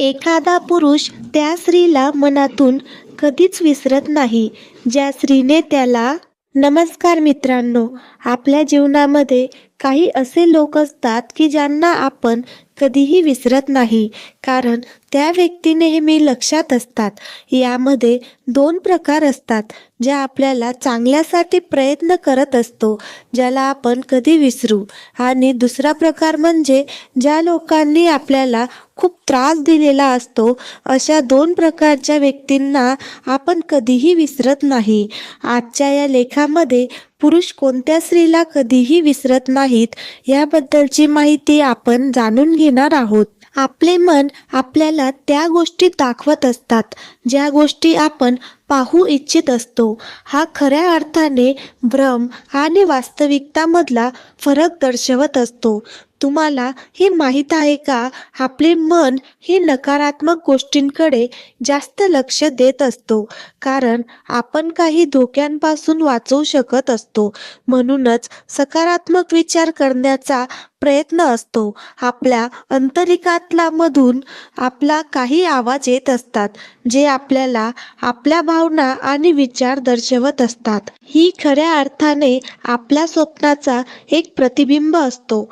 एखादा पुरुष त्या स्त्रीला मनातून कधीच विसरत नाही. ज्या स्त्रीने त्याला नमस्कार मित्रांनो आपल्या जीवनामध्ये काही असे लोक असतात की ज्यांना आपण कधीही विसरत नाही. कारण त्या व्यक्ती नेहमी लक्षात असतात. यामध्ये दोन प्रकार असतात ज्या आपल्याला चांगल्यासाठी प्रयत्न करत असतो ज्याला आपण कधी विसरू. आणि दुसरा प्रकार म्हणजे ज्या लोकांनी आपल्याला खूप त्रास दिलेला असतो अशा दोन प्रकारच्या व्यक्तींना आपण कधीही विसरत नाही. आजच्या या लेखामध्ये पुरुष कोणत्या स्त्रीला कधीही विसरत नाहीत याबद्दलची माहिती आपण जाणून घेणार आहोत. आपले मन आपल्याला त्या गोष्टी दाखवत असतात ज्या गोष्टी आपण पाहू इच्छित असतो. हा खऱ्या अर्थाने भ्रम आणि वास्तविकतामधला फरक दर्शवत असतो. तुम्हाला हे माहीत आहे का? आपले मन हे नकारात्मक गोष्टींकडे जास्त लक्ष देत असतो. कारण आपण काही धोक्यांपासून वाचवू शकत असतो. म्हणूनच सकारात्मक विचार करण्याचा प्रयत्न असतो. आपल्या अंतरिकातला मधून आपला काही आवाज येत असतात जे आपल्याला आपल्या भावना आणि विचार दर्शवत असतात. ही खऱ्या अर्थाने आपल्या स्वप्नाचा एक प्रतिबिंब असतो.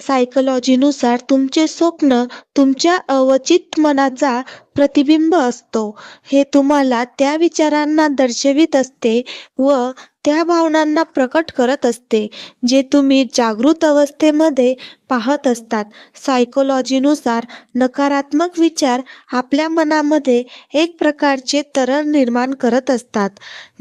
सायकोलॉजीनुसार तुमचे स्वप्न तुमच्या अवचित मनाचा प्रतिबिंब असतो. हे तुम्हाला त्या विचारांना दर्शवित असते व त्या भावनांना प्रकट करत असते जे तुम्ही जागृत अवस्थेमध्ये पाहत असतात. सायकोलॉजीनुसार नकारात्मक विचार आपल्या मनामध्ये एक प्रकारचे तरण निर्माण करत असतात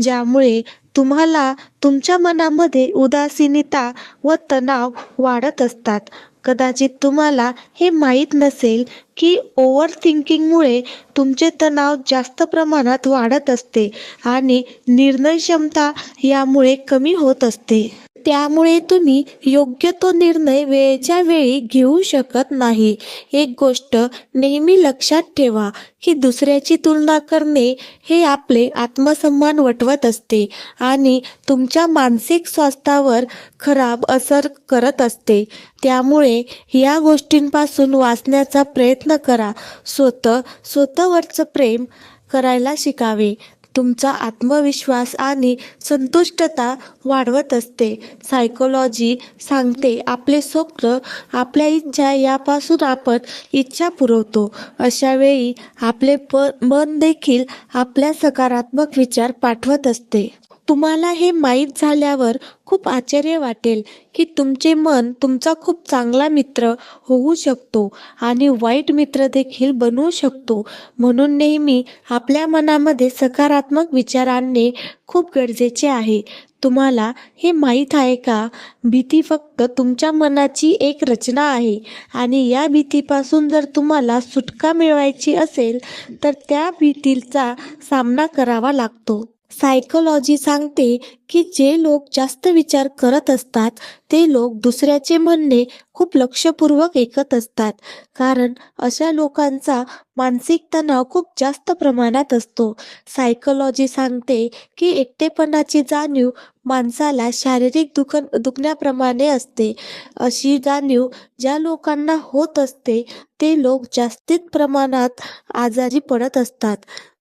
ज्यामुळे तुम्हाला तुमच्या मनामध्ये उदासीनता व तणाव वाढत असतात. कदाचित तुम्हाला हे माहीत नसेल की ओव्हर थिंकिंगमुळे तुमचे तणाव जास्त प्रमाणात वाढत असते आणि निर्णय क्षमता यामुळे कमी होत असते. त्यामुळे तुम्ही योग्य तो निर्णय वेळेच्या वेळी घेऊ शकत नाही. एक गोष्ट नेहमी लक्षात ठेवा की दुसऱ्याची तुलना करणे हे आपले आत्मसन्मान वटवत असते आणि तुमच्या मानसिक स्वास्थ्यावर खराब असर करत असते. त्यामुळे या गोष्टींपासून वाचण्याचा प्रयत्न करा. स्वतः स्वतःवरचं प्रेम करायला शिकावे. तुमचा आत्मविश्वास आणि संतुष्टता वाढवत असते. सायकोलॉजी सांगते आपले स्वप्न आपल्या इच्छा यापासून आपण इच्छा पुरवतो. अशा वेळी आपले प मन देखील आपल्या सकारात्मक विचार पाठवत असते. तुम्हाला हे माहीत झाल्यावर खूप आश्चर्य वाटेल की तुमचे मन तुमचा खूप चांगला मित्र होऊ शकतो आणि वाईट मित्र देखील बनवू शकतो. म्हणून नेहमी आपल्या मनामध्ये सकारात्मक विचार आणणे खूप गरजेचे आहे. तुम्हाला हे माहीत आहे का? भीती फक्त तुमच्या मनाची एक रचना आहे आणि या भीतीपासून जर तुम्हाला सुटका मिळवायची असेल तर त्या भीतीचा सामना करावा लागतो. सायकोलॉजी सांगते की जे लोक जास्त विचार करत असतात ते लोक दुसऱ्याचे म्हणणे खूप लक्षपूर्वक ऐकत असतात. कारण अशा लोकांचा मानसिक तणाव खूप जास्त प्रमाणात असतो. सायकोलॉजी सांगते की एकटेपणाची जाणीव माणसाला शारीरिक दुख दुखण्याप्रमाणे असते. अशी जाणीव ज्या लोकांना होत असते ते लोक जास्तीत प्रमाणात आजारी पडत असतात.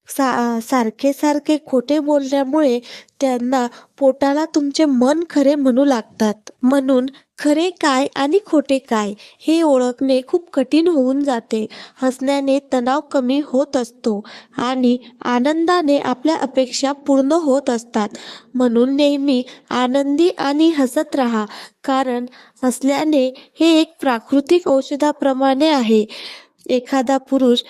सा सारखे सारखे खोटे बोलल्यामुळे त्यांना पोटाला तुमचे मन खरे म्हणू लागतात. म्हणून खरे काय आणि खोटे काय हे ओळखणे खूप कठीण होऊन जाते. हसण्याने तणाव कमी होत असतो आणि आनंदाने आपल्या अपेक्षा पूर्ण होत असतात. म्हणून नेहमी आनंदी आणि हसत राहा कारण हसल्याने हे एक प्राकृतिक औषधाप्रमाणे आहे. एखादा पुरुष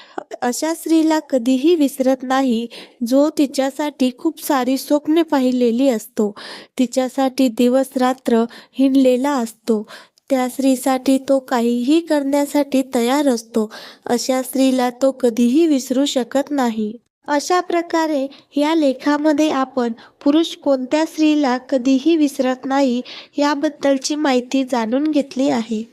अशा स्त्रीला कधीही विसरत नाही जो तिच्यासाठी खूप सारी स्वप्ने पाहिलेली असतो. तिच्यासाठी दिवस रात्र हिंडलेला असतो. त्या स्त्रीसाठी तो काहीही करण्यासाठी तयार असतो. अशा स्त्रीला तो कधीही विसरू शकत नाही. अशा प्रकारे या लेखामध्ये आपण पुरुष कोणत्या स्त्रीला कधीही विसरत नाही याबद्दलची माहिती जाणून घेतली आहे.